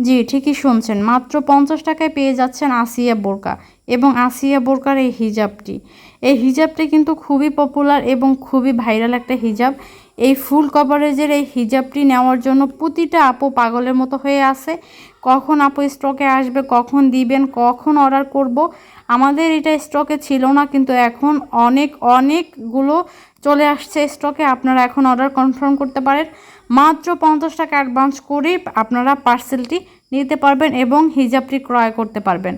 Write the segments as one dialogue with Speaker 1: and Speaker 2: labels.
Speaker 1: জি, ঠিকই শুনছেন। মাত্র পঞ্চাশ টাকায় পেয়ে যাচ্ছেন আসিয়া বোরকা এবং আসিয়া বোরকার এই হিজাবটি। এই হিজাবটি কিন্তু খুবই পপুলার এবং খুবই ভাইরাল একটা হিজাব। এই ফুল কভারেজের এই হিজাবটি নেওয়ার জন্য প্রতিটা আপু পাগলের মতো হয়ে আছে। কখন আপু স্টকে আসবে, কখন দিবেন, কখন অর্ডার করব? আমাদের এটা স্টকে ছিল না, কিন্তু এখন অনেক, অনেকগুলো চলে আসছে স্টকে আপনারা এখন অর্ডার কনফার্ম করতে পারেন। মাত্র পঞ্চাশ টাকা অ্যাডভান্স করে আপনারা পার্সেলটি নিতে পারবেন এবং হিজাবটি ক্রয় করতে পারবেন।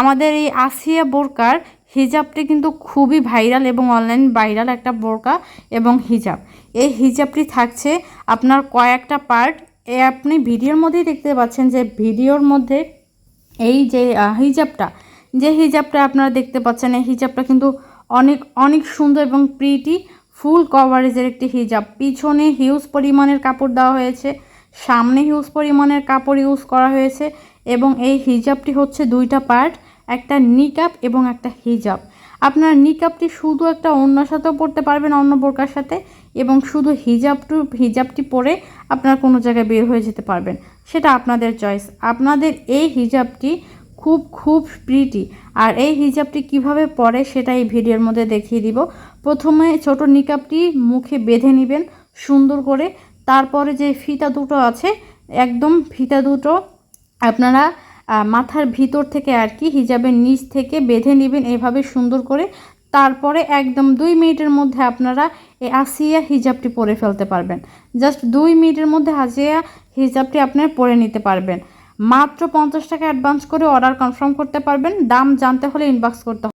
Speaker 1: আমাদের এই আসিয়া বোরকার হিজাবটি কিন্তু খুবই ভাইরাল এবং অনলাইন ভাইরাল একটা বোরকা এবং হিজাব। এই হিজাবটি থাকছে আপনার কয়েকটা পার্ট। এ আপনি ভিডিওর মধ্যেই দেখতে পাচ্ছেন যে ভিডিওর মধ্যে এই যে হিজাবটা যে হিজাবটা আপনারা দেখতে পাচ্ছেন, এই হিজাবটা কিন্তু অনেক অনেক সুন্দর এবং প্রিটি ফুল কভারেজের একটি হিজাব। পিছনে হিউজ পরিমাণের কাপড় দেওয়া হয়েছে। সামনে হিউজ পরিমাণের কাপড় ইউজ করা হয়েছে এবং এই হিজাবটি হচ্ছে দুইটা পার্ট একটা নিকাপ এবং একটা হিজাব আপনার নিকাপটি শুধু একটা অন্যর সাথেও পড়তে পারবেন অন্য বোরকার সাথে এবং শুধু হিজাবটু হিজাবটি পরে আপনার কোনো জায়গায় বের হয়ে যেতে পারবেন। সেটা আপনাদের চয়েস আপনাদের এই হিজাবটি খুব খুব প্রিটি আর এই হিজাবটি কীভাবে পরে সেটা এই ভিডিওর মধ্যে দেখিয়ে দিব। প্রথমে ছোট নিকাপটি মুখে বেঁধে নেবেন সুন্দর করে। তারপরে যে ফিতা দুটো আছে, একদম ফিতা দুটো আপনারা মাথার ভিতর থেকে আর কি হিজাবের নিচ থেকে বেঁধে নেবেন এভাবে সুন্দর করে। তারপরে একদম দুই মিনিটের মধ্যে আপনারা এই আসিয়া হিজাবটি পরে ফেলতে পারবেন। জাস্ট দুই মিনিটের মধ্যে হাজিয়া হিজাবটি আপনার পরে নিতে পারবেন। মাত্র পঞ্চাশ টাকা অ্যাডভান্স করে অর্ডার কনফার্ম করতে পারবেন। দাম জানতে হলে ইনবক্স করতে